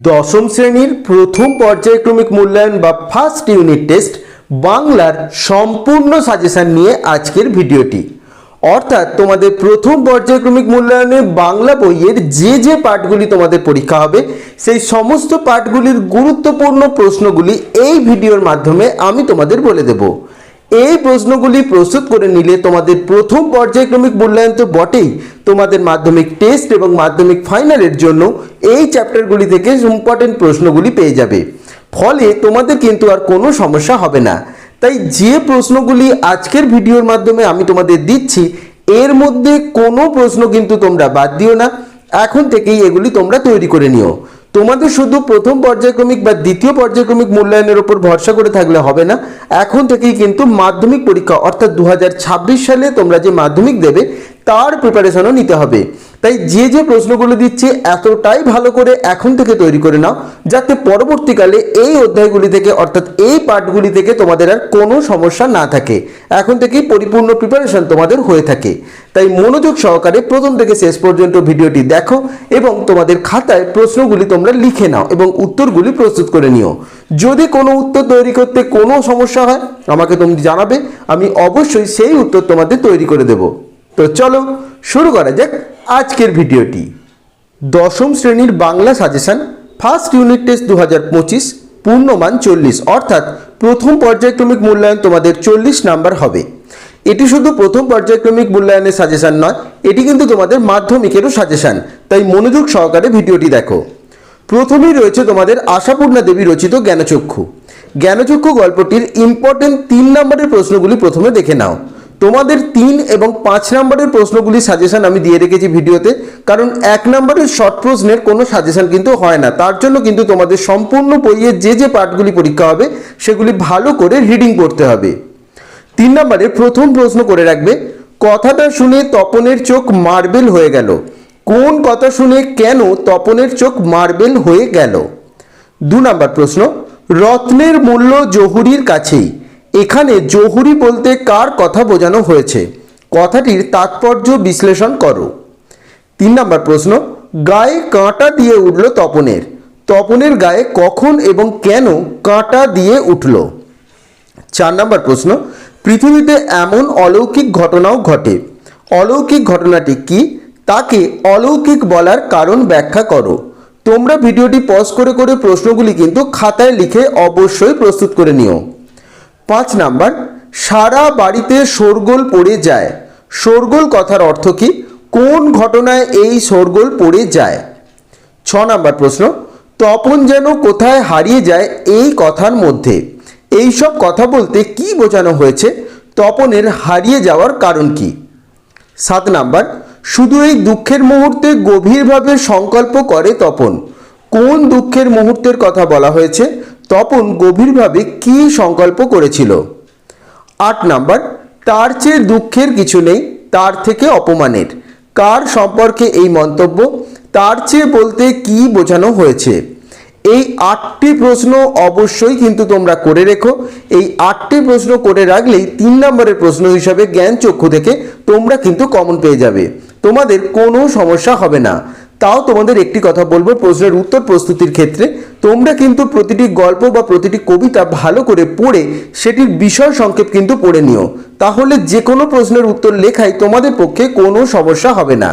দশম শ্রেণির প্রথম পর্যায়ক্রমিক মূল্যায়ন বা ফার্স্ট ইউনিট টেস্ট বাংলার সম্পূর্ণ সাজেশন নিয়ে আজকের ভিডিওটি। অর্থাৎ তোমাদের প্রথম পর্যায়ক্রমিক মূল্যায়নে বাংলা বইয়ের যে যে পাঠগুলি তোমাদের পরীক্ষা হবে, সেই সমস্ত পাঠগুলির গুরুত্বপূর্ণ প্রশ্নগুলি এই ভিডিওর মাধ্যমে আমি তোমাদের বলে দেবো। এই প্রশ্নগুলি প্রস্তুত করে নিলে তোমাদের প্রথম পর্যায়ক্রমিক মূল্যায়ন তো বটেই। তোমাদের মাধ্যমিক টেস্ট এবং মাধ্যমিক ফাইনালের জন্য এই চ্যাপ্টারগুলি থেকে ইম্পর্টেন্ট প্রশ্নগুলি পেয়ে যাবে। ফলে তোমাদের কিন্তু আর কোনো সমস্যা হবে না। তাই যে প্রশ্নগুলি আজকের ভিডিওর মাধ্যমে আমি তোমাদের দিচ্ছি, এর মধ্যে কোনো প্রশ্ন কিন্তু তোমরা বাদ দিও না। এখন থেকেই এগুলি তোমরা তৈরি করে নিও। তোমাদের শুধু প্রথম পর্যায়ক্রমিক বা দ্বিতীয় পর্যায়ক্রমিক মূল্যায়নের উপর ভরসা করে থাকলে হবে না। এখন থেকেই কিন্তু মাধ্যমিক পরীক্ষা, অর্থাৎ দু হাজার ছাব্বিশ সালে তোমরা যে মাধ্যমিক দেবে, তার প্রিপারেশনও নিতে হবে। তাই যে যে প্রশ্নগুলো দিচ্ছে এতটাই ভালো করে এখন থেকে তৈরি করে নাও, যাতে পরবর্তীকালে এই অধ্যায়গুলি থেকে, অর্থাৎ এই পাঠগুলি থেকে তোমাদের আর কোনো সমস্যা না থাকে। এখন থেকেই পরিপূর্ণ প্রিপারেশন তোমাদের হয়ে থাকে। তাই মনোযোগ সহকারে প্রথম থেকে শেষ পর্যন্ত ভিডিওটি দেখো এবং তোমাদের খাতায় প্রশ্নগুলি তোমরা লিখে নাও এবং উত্তরগুলি প্রস্তুত করে নিও। যদি কোনো উত্তর তৈরি করতে কোনো সমস্যা হয়, আমাকে তুমি জানাবে, আমি অবশ্যই সেই উত্তর তোমাদের তৈরি করে দেব। তো চলো, শুরু করা যাক। আজকের ভিডিওটি। দশম শ্রেণির Bangla suggestion first unit test দু হাজার পঁচিশ, পূর্ণমান চল্লিশ। অর্থাৎ প্রথম পর্যায়ক্রমিক মূল্যায়ন তোমাদের চল্লিশ নাম্বার হবে। এটি শুধু প্রথম পর্যায়ক্রমিক মূল্যায়নের সাজেশান নয়, এটি কিন্তু তোমাদের মাধ্যমিকেরও সাজেশন। তাই মনোযোগ সহকারে ভিডিওটি দেখো। প্রথমেই রয়েছে তোমাদের আশাপূর্ণা দেবী রচিত জ্ঞানচক্ষু। জ্ঞানচক্ষু গল্পটির ইম্পর্টেন্ট তিন নম্বরের প্রশ্নগুলি প্রথমে দেখে নাও। তোমাদের তিন এবং পাঁচ নম্বরের প্রশ্নগুলি সাজেশন আমি দিয়ে রেখেছি ভিডিওতে, কারণ এক নম্বরের শর্ট প্রশ্নের কোনো সাজেশন কিন্তু হয় না। তার জন্য কিন্তু তোমাদের সম্পূর্ণ বইয়ের যে যে পাঠগুলি পরীক্ষা হবে, সেগুলি ভালো করে রিডিং করতে হবে। তিন নম্বরে প্রথম প্রশ্ন করে রাখবে, কথাটা শুনে তপনের চোখ মার্বেল হয়ে গেল। কোন কথা শুনে কেন তপনের চোখ মার্বেল হয়ে গেল? দু নম্বর প্রশ্ন, রত্নের মূল্য জহুরির কাছেই। এখানে জহুরি বলতে কার কথা বোঝানো হয়েছে? কথাটির তাৎপর্য বিশ্লেষণ করো। তিন নম্বর প্রশ্ন, গায়ে কাঁটা দিয়ে উঠল তপনের। তপনের গায়ে কখন এবং কেন কাঁটা দিয়ে উঠল? চার নম্বর প্রশ্ন, পৃথিবীতে এমন অলৌকিক ঘটনাও ঘটে। অলৌকিক ঘটনাটি কি? তাকে অলৌকিক বলার কারণ ব্যাখ্যা করো। তোমরা ভিডিওটি পজ করে করে প্রশ্নগুলি কিন্তু খাতায় লিখে অবশ্যই প্রস্তুত করে নিও। পাঁচ নাম্বার, সারা বাড়িতে শোরগোল পড়ে যায়। শোরগোল কথার অর্থ কি? কোন ঘটনায় এই শোরগোল পড়ে যায়? ছ নাম্বার প্রশ্ন, তপন যেন কোথায় হারিয়ে যায় এই কথার মধ্যে। এই সব কথা বলতে কি বোঝানো হয়েছে? তপনের হারিয়ে যাওয়ার কারণ কি? সাত নাম্বার, শুধু এই দুঃখের মুহূর্তে গভীরভাবে সংকল্প করে তপন। কোন দুঃখের মুহূর্তের কথা বলা হয়েছে? তপন গভীরভাবে কি সংকল্প করেছিল? আট নাম্বার, তার চেয়ে দুঃখের কিছু নেই, তার থেকে অপমানের। কার সম্পর্কে এই মন্তব্য? তার চেয়ে বলতে কি বোঝানো হয়েছে? এই আটটি প্রশ্ন অবশ্যই কিন্তু তোমরা করে রেখো। এই আটটি প্রশ্ন করে রাখলেই তিন নম্বরের প্রশ্ন হিসাবে জ্ঞান চক্ষু থেকে তোমরা কিন্তু কমন পেয়ে যাবে। তোমাদের কোনো সমস্যা হবে না। তাও তোমাদের একটি কথা বলব, প্রশ্নের উত্তর প্রস্তুতির ক্ষেত্রে। তোমরা কিন্তু প্রতিটি গল্প বা প্রতিটি কবিতা ভালো করে পড়ে সেটির বিষয় সংক্ষেপ কিন্তু পড়ে নিও। তাহলে যে কোনো প্রশ্নের উত্তর লেখাই তোমাদের পক্ষে কোনো সমস্যা হবে না।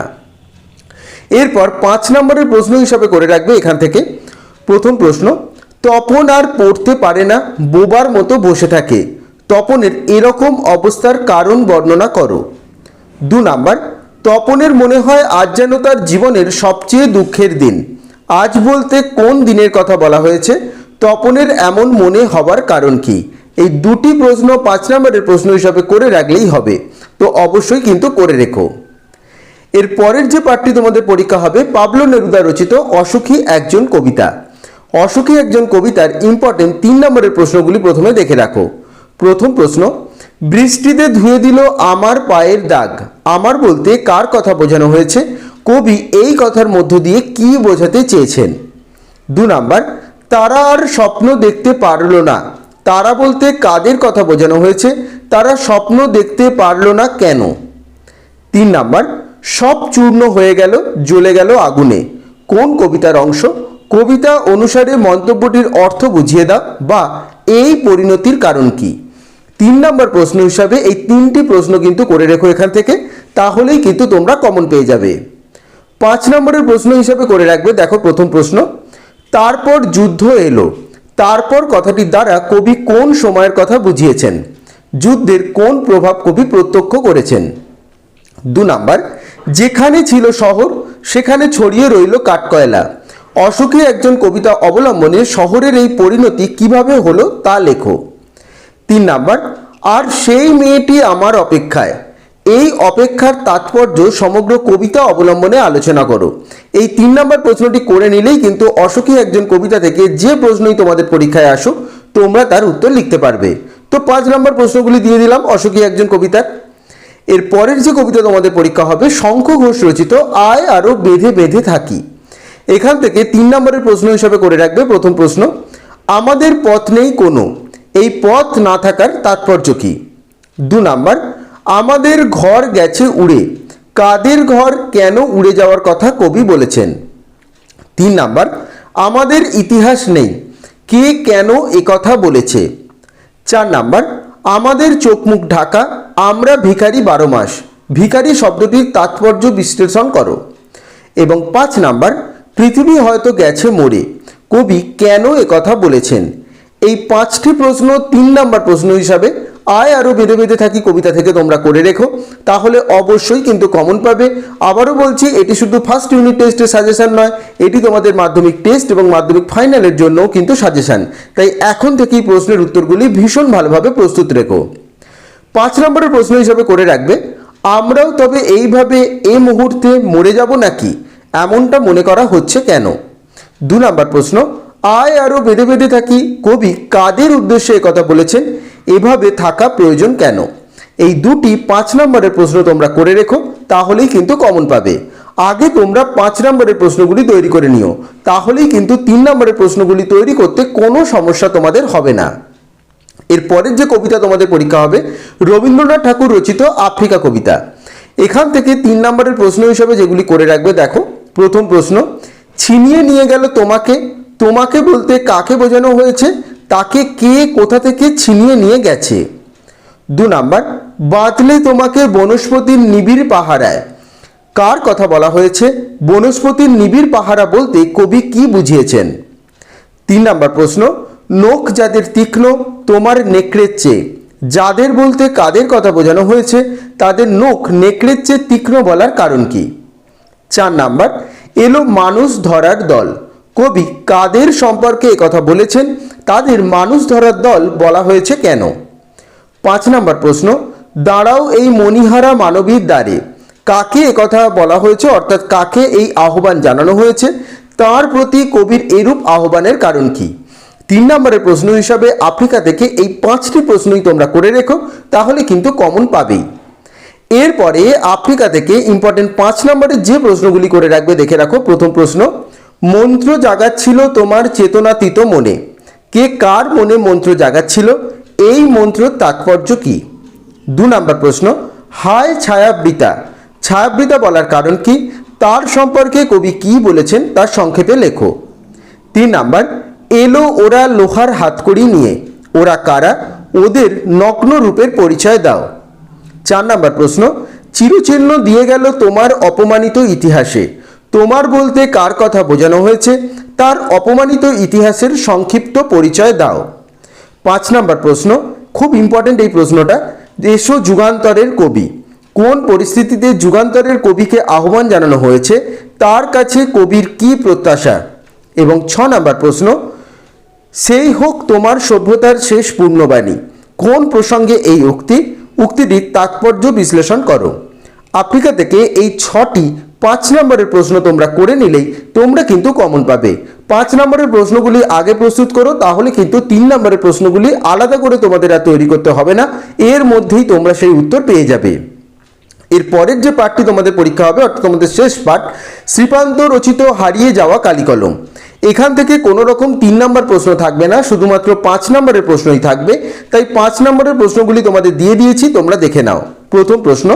এরপর পাঁচ নম্বরের প্রশ্ন হিসাবে করে রাখবে এখান থেকে। প্রথম প্রশ্ন, তপন আর পড়তে পারে না, বোবার মতো বসে থাকে। তপনের এরকম অবস্থার কারণ বর্ণনা করো। দু নাম্বার তপনের মনে হয় আজ যেন তার জীবনের সবচেয়ে দুঃখের দিন। আজ বলতে কোন দিনের কথা বলা হয়েছে? তপনের এমন মনে হবার কারণ কি? এই দুটি প্রশ্ন পাঁচ নম্বরের প্রশ্ন হিসাবে করে রাখলেই হবে। তো অবশ্যই কিন্তু করে রেখো। এর পরের যে পাঠটি তোমাদের পরীক্ষা হবে, পাবলো নেরুদা রচিত অসুখী একজন কবিতা। অসুখী একজন কবিতার ইম্পর্টেন্ট তিন নম্বরের প্রশ্নগুলি প্রথমে দেখে রাখো। প্রথম প্রশ্ন বৃষ্টিতে ধুয়ে দিল আমার পায়ের দাগ। আমার বলতে কার কথা বোঝানো হয়েছে? কবি এই কথার মধ্য দিয়ে কি বোঝাতে চেয়েছেন? দু নাম্বার, তারা আর স্বপ্ন দেখতে পারল না। তারা বলতে কাদের কথা বোঝানো হয়েছে? তারা স্বপ্ন দেখতে পারল না কেন? তিন নাম্বার, সব চূর্ণ হয়ে গেল, জ্বলে গেল আগুনে। কোন কবিতার অংশ? কবিতা অনুসারে মন্তব্যটির অর্থ বুঝিয়ে দাও বা এই পরিণতির কারণ কি? তিন নম্বর প্রশ্ন হিসাবে এই তিনটি প্রশ্ন কিন্তু করে রেখো এখান থেকে, তাহলেই কিন্তু তোমরা কমন পেয়ে যাবে। পাঁচ নম্বরের প্রশ্ন হিসাবে করে রাখবে, দেখো প্রথম প্রশ্ন। তারপর যুদ্ধ এলো। তারপর কথাটির দ্বারা কবি কোন সময়ের কথা বুঝিয়েছেন? যুদ্ধের কোন প্রভাব কবি প্রত্যক্ষ করেছেন? দু নাম্বার, যেখানে ছিল শহর, সেখানে ছড়িয়ে রইল কাঠকয়লা। অশোকে একজন কবিতা অবলম্বনে শহরের এই পরিণতি কীভাবে হলো তা লেখো। তিন নাম্বার, আর সেই মেয়েটি আমার অপেক্ষায়। এই অপেক্ষার তাৎপর্য সমগ্র কবিতা অবলম্বনে আলোচনা করো। এই তিন নাম্বার প্রশ্নটি করে নিলেই কিন্তু অশোকী একজন কবিতা থেকে যে প্রশ্নই তোমাদের পরীক্ষায় আসুক, তোমরা তার উত্তর লিখতে পারবে। তো পাঁচ নাম্বার প্রশ্নগুলি দিয়ে দিলাম অশোকী একজন কবিতার। এর পরের যে কবিতা তোমাদের পরীক্ষা হবে, শঙ্খ ঘোষ রচিত, আয় আরও বেঁধে বেঁধে থাকি। এখান থেকে তিন নম্বরের প্রশ্ন হিসাবে করে রাখবে প্রথম প্রশ্ন, আমাদের পথ নেই কোনো। এই পথ না থাকার তাৎপর্য কি? দু নাম্বার, আমাদের ঘর গেছে উড়ে। কাদের ঘর কেন উড়ে যাওয়ার কথা কবি বলেছেন। তিন নাম্বার, আমাদের ইতিহাস নেই। কে কেন কথা বলেছে? চার নাম্বার, আমাদের চোখ মুখ ঢাকা, আমরা ভিখারি বারো মাস। ভিখারি শব্দটির তাৎপর্য বিশ্লেষণ করো। এবং পাঁচ নাম্বার, পৃথিবী হয়তো গেছে মরে। কবি কেন কথা বলেছেন? এই পাঁচটি প্রশ্ন তিন নাম্বার প্রশ্ন হিসাবে আয় আরও বেঁধে বেঁধে থাকি কবিতা থেকে তোমরা করে রেখো। তাহলে অবশ্যই কিন্তু কমন পাবে। আবারও বলছি, এটি শুধু ফার্স্ট ইউনিট টেস্টের সাজেশান নয়, এটি তোমাদের মাধ্যমিক টেস্ট এবং মাধ্যমিক ফাইনালের জন্যও কিন্তু সাজেশন তাই এখন থেকেই প্রশ্নের উত্তরগুলি ভীষণ ভালোভাবে প্রস্তুত রেখো। পাঁচ নম্বরের প্রশ্ন হিসাবে করে রাখবে, আমরাও তবে এইভাবে এ মুহূর্তে মরে যাব নাকি? এমনটা মনে করা হচ্ছে কেন? দু নম্বর প্রশ্ন আয় আরও বেঁধে বেঁধে থাকি। কবি কাদের উদ্দেশ্যে কথা বলেছেন? এভাবে থাকা প্রয়োজন কেন? এই দুটি পাঁচ নম্বরের প্রশ্ন তোমরা করে রেখো, তাহলেই কিন্তু কমন পাবে। আগে তোমরা পাঁচ নম্বরের প্রশ্নগুলি তৈরি করে নিও, তাহলেই কিন্তু তিন নম্বরের প্রশ্নগুলি তৈরি করতে কোনো সমস্যা তোমাদের হবে না। এর পরের যে কবিতা তোমাদের পরীক্ষা হবে, রবীন্দ্রনাথ ঠাকুর রচিত আফ্রিকা কবিতা। এখান থেকে তিন নম্বরের প্রশ্ন হিসাবে যেগুলি করে রাখবে, দেখো। প্রথম প্রশ্ন, ছিনিয়ে নিয়ে গেল তোমাকে তোমাকে বলতে কাকে বোঝানো হয়েছে? তাকে কে কোথা থেকে ছিনিয়ে নিয়ে গেছে? দু নাম্বার, বাতলে তোমাকে বনস্পতির নিবিড় পাহারায়। কার কথা বলা হয়েছে? বনস্পতির নিবিড় পাহারা বলতে কবি কি বুঝিয়েছেন? তিন নাম্বার প্রশ্ন, নখ যাদের তীক্ষ্ণ, তোমার নেকড়ের চেয়ে। যাদের বলতে কাদের কথা বোঝানো হয়েছে? তাদের নখ নেকড়ের চেয়ে তীক্ষ্ণ বলার কারণ কি? চার নাম্বার, এলো মানুষ ধরার দল। কবি কাদের সম্পর্কে কথা বলেছেন? তাদের মানুষ ধরার দল বলা হয়েছে কেন? পাঁচ নম্বর প্রশ্ন, দাঁড়াও এই মণিহারা মানবীর দ্বারে। কাকে কথা বলা হয়েছে? অর্থাৎ কাকে এই আহ্বান জানানো হয়েছে? তার প্রতি কবির এরূপ আহ্বানের কারণ কি? তিন নম্বরের প্রশ্ন হিসাবে আফ্রিকা থেকে এই পাঁচটি প্রশ্নই তোমরা করে রেখো, তাহলে কিন্তু কমন পাবেই। এরপরে আফ্রিকা থেকে ইম্পর্টেন্ট পাঁচ নম্বরের যে প্রশ্নগুলি করে রাখবে, দেখে রাখো। প্রথম প্রশ্ন মন্ত্র জাগাচ্ছিল তোমার চেতনাতীত মনে। কে কার মনে মন্ত্র জাগাচ্ছিল? এই মন্ত্রের তাৎপর্য কি? দু নম্বর প্রশ্ন, হায় ছায়াবৃতা ছায়াবৃতা বলার কারণ কি? তার সম্পর্কে কবি কি বলেছেন তার সংক্ষেপে লেখো। তিন নাম্বার, এলো ওরা লোহার হাতকড়ি নিয়ে। ওরা কারা? ওদের নগ্ন রূপের পরিচয় দাও। চার নাম্বার প্রশ্ন, চিরচিহ্ন দিয়ে গেল তোমার অপমানিত ইতিহাসে। তোমার বলতে কার কথা বোঝানো হয়েছে, তার অপমানিত ইতিহাসের সংক্ষিপ্ত পরিচয় দাও। পাঁচ নাম্বার প্রশ্ন, খুব ইম্পর্টেন্ট এই প্রশ্নটা, দেশ যুগান্তরের কবি। কোন পরিস্থিতিতে যুগান্তরের কবিকে আহ্বান জানানো হয়েছে, তার কাছে কবির কি প্রত্যাশা? এবং ছ নাম্বার প্রশ্ন, সেই হোক তোমার সভ্যতার শেষ পূর্ণবাণী, কোন প্রসঙ্গে এই উক্তি, উক্তিটির তাৎপর্য বিশ্লেষণ করো। আফ্রিকা থেকে এই ছটি পাঁচ নম্বরের প্রশ্ন তোমরা করে নিলেই তোমরা কিন্তু কমন পাবে। পাঁচ নম্বরের প্রশ্নগুলি আগে প্রস্তুত করো, তাহলে কিন্তু তিন নম্বরের প্রশ্নগুলি আলাদা করে তোমাদের আর তৈরি করতে হবে না, এর মধ্যেই তোমরা সেই উত্তর পেয়ে যাবে। এর পরের যে পাঠটি তোমাদের পরীক্ষা হবে, অর্থাৎ তোমাদের শেষ পাঠ, শ্রীপান্ত রচিত হারিয়ে যাওয়া কালিকলম এখান থেকে কোনো রকম তিন নম্বর প্রশ্ন থাকবে না, শুধুমাত্র পাঁচ নম্বরের প্রশ্নই থাকবে। তাই পাঁচ নম্বরের প্রশ্নগুলি তোমাদের দিয়ে দিয়েছি, তোমরা দেখে নাও। প্রথম প্রশ্ন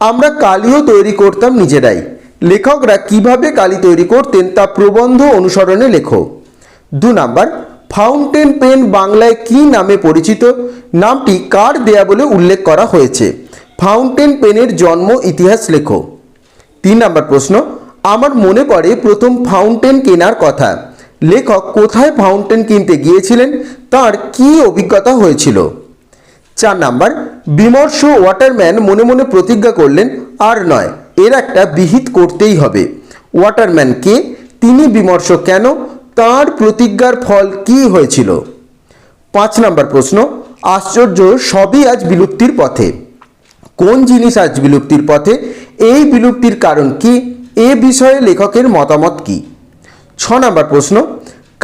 আমরা কালিও তৈরি করতাম নিজেরাই। লেখকরা কীভাবে কালি তৈরি করতেন তা প্রবন্ধ অনুসরণে লেখো। দু নাম্বার, ফাউন্টেন পেন বাংলায় কি নামে পরিচিত? নামটি কার দেয়া বলে উল্লেখ করা হয়েছে? ফাউন্টেন পেনের জন্ম ইতিহাস লেখো। তিন নম্বর প্রশ্ন, আমার মনে পড়ে প্রথম ফাউন্টেন কেনার কথা। লেখক কোথায় ফাউন্টেন কিনতে গিয়েছিলেন? তার কি অভিজ্ঞতা হয়েছিল? চার নাম্বার, বিমর্ষ ওয়াটারম্যান মনে মনে প্রতিজ্ঞা করলেন, আর নয়, এর একটা বিহিত করতেই হবে। ওয়াটারম্যান কে? তিনি বিমর্ষ কেন? তার প্রতিজ্ঞার ফল কি হয়েছিল? পাঁচ নাম্বার প্রশ্ন, আশ্চর্য সবই আজ বিলুপ্তির পথে। কোন জিনিস আজ বিলুপ্তির পথে? এই বিলুপ্তির কারণ কি? এ বিষয়ে লেখকের মতামত কি? ছ নম্বর প্রশ্ন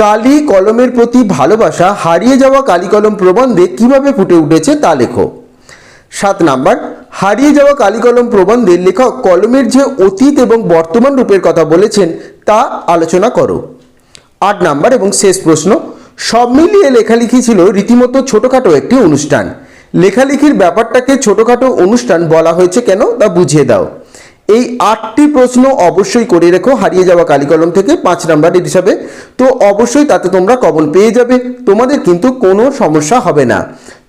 কালি কলমের প্রতি ভালোবাসা হারিয়ে যাওয়া কালি কলম প্রবন্ধে কীভাবে ফুটে উঠেছে তা লেখো। সাত নাম্বার, হারিয়ে যাওয়া কালি কলম প্রবন্ধে লেখক কলমের যে অতীত এবং বর্তমান রূপের কথা বলেছেন তা আলোচনা করো। আট নাম্বার এবং শেষ প্রশ্ন, সব মিলিয়ে লেখালেখি ছিল রীতিমতো ছোটোখাটো একটি অনুষ্ঠান। লেখালেখির ব্যাপারটাকে ছোটোখাটো অনুষ্ঠান বলা হয়েছে কেন তা বুঝিয়ে দাও। এই আটটি প্রশ্ন অবশ্যই করে রেখো, হারিয়ে যাওয়া কালিকলম থেকে পাঁচ নাম্বারের হিসাবে। তো অবশ্যই তাতে তোমরা কমন পেয়ে যাবে। তোমাদের কিন্তু কোনো সমস্যা হবে না।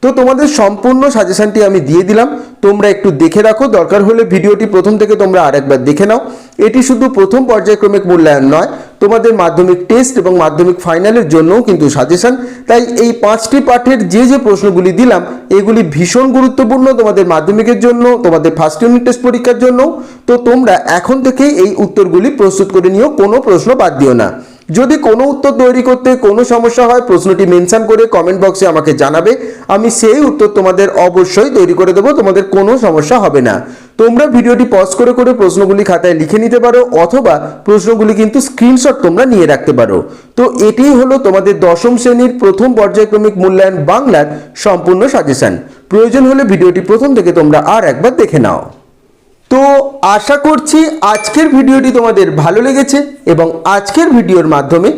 তো তোমাদের সম্পূর্ণ সাজেশনটি আমি দিয়ে দিলাম। তোমরা একটু দেখে রাখো, দরকার হলে ভিডিওটি প্রথম থেকে তোমরা আরেকবার দেখে নাও। এটি শুধু প্রথম পর্যায়ক্রমিক মূল্যায়ন নয়, তোমাদের মাধ্যমিক টেস্ট এবং মাধ্যমিক ফাইনালের জন্যও কিন্তু সাজেশন তাই এই পাঁচটি পাঠের যে যে প্রশ্নগুলি দিলাম, এগুলি ভীষণ গুরুত্বপূর্ণ তোমাদের মাধ্যমিকের জন্য, তোমাদের ফার্স্ট ইউনিট টেস্ট পরীক্ষার জন্য। তো তোমরা এখন থেকেই এই উত্তরগুলি প্রস্তুত করে নিও, কোনো প্রশ্ন বাদ দিও না। যদি কোনো উত্তর তৈরি করতে কোনো সমস্যা হয়, প্রশ্নটি মেনশন করে কমেন্ট বক্সে আমাকে জানাবে। আমি সেই উত্তর তোমাদের অবশ্যই তৈরি করে দেবো, তোমাদের কোনো সমস্যা হবে না। তোমরা ভিডিওটি পজ করে করে প্রশ্নগুলি খাতায় লিখে নিতে পারো, অথবা প্রশ্নগুলি কিন্তু স্ক্রিনশট তোমরা নিয়ে রাখতে পারো। তো এটিই হলো তোমাদের দশম শ্রেণির প্রথম পর্যায়ক্রমিক মূল্যায়ন বাংলার সম্পূর্ণ সাজেশন প্রয়োজন হলে ভিডিওটি প্রথম থেকে তোমরা আর একবার দেখে নাও। তো আশা করছি আজকের ভিডিওটি তোমাদের ভালো লেগেছে এবং আজকের ভিডিওর মাধ্যমে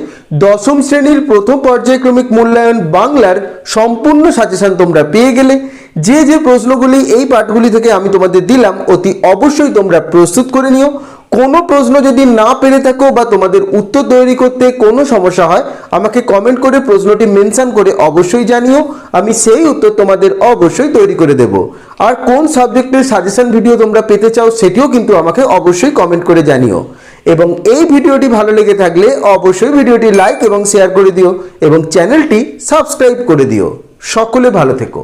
দশম শ্রেণির প্রথম পর্যায়ক্রমিক মূল্যায়ন বাংলার সম্পূর্ণ সাজেশন তোমরা পেয়ে গেলে। যে যে প্রশ্নগুলি এই পাঠগুলি থেকে আমি তোমাদের দিলাম, অতি অবশ্যই তোমরা প্রস্তুত করে নিও। কোনো প্রশ্ন যদি না পেরে থাকো বা তোমাদের উত্তর তৈরি করতে কোনো সমস্যা হয়, আমাকে কমেন্ট করে প্রশ্নটি মেনশন করে অবশ্যই জানিও, আমি সেই উত্তর তোমাদের অবশ্যই তৈরি করে দেব। আর কোন সাবজেক্টের সাজেশন ভিডিও তোমরা পেতে চাও, সেটিও কিন্তু আমাকে অবশ্যই কমেন্ট করে জানিও। এবং এই ভিডিওটি ভালো লেগে থাকলে অবশ্যই ভিডিওটি লাইক এবং শেয়ার করে দিও, এবং চ্যানেলটি সাবস্ক্রাইব করে দিও। সকলে ভালো থেকো।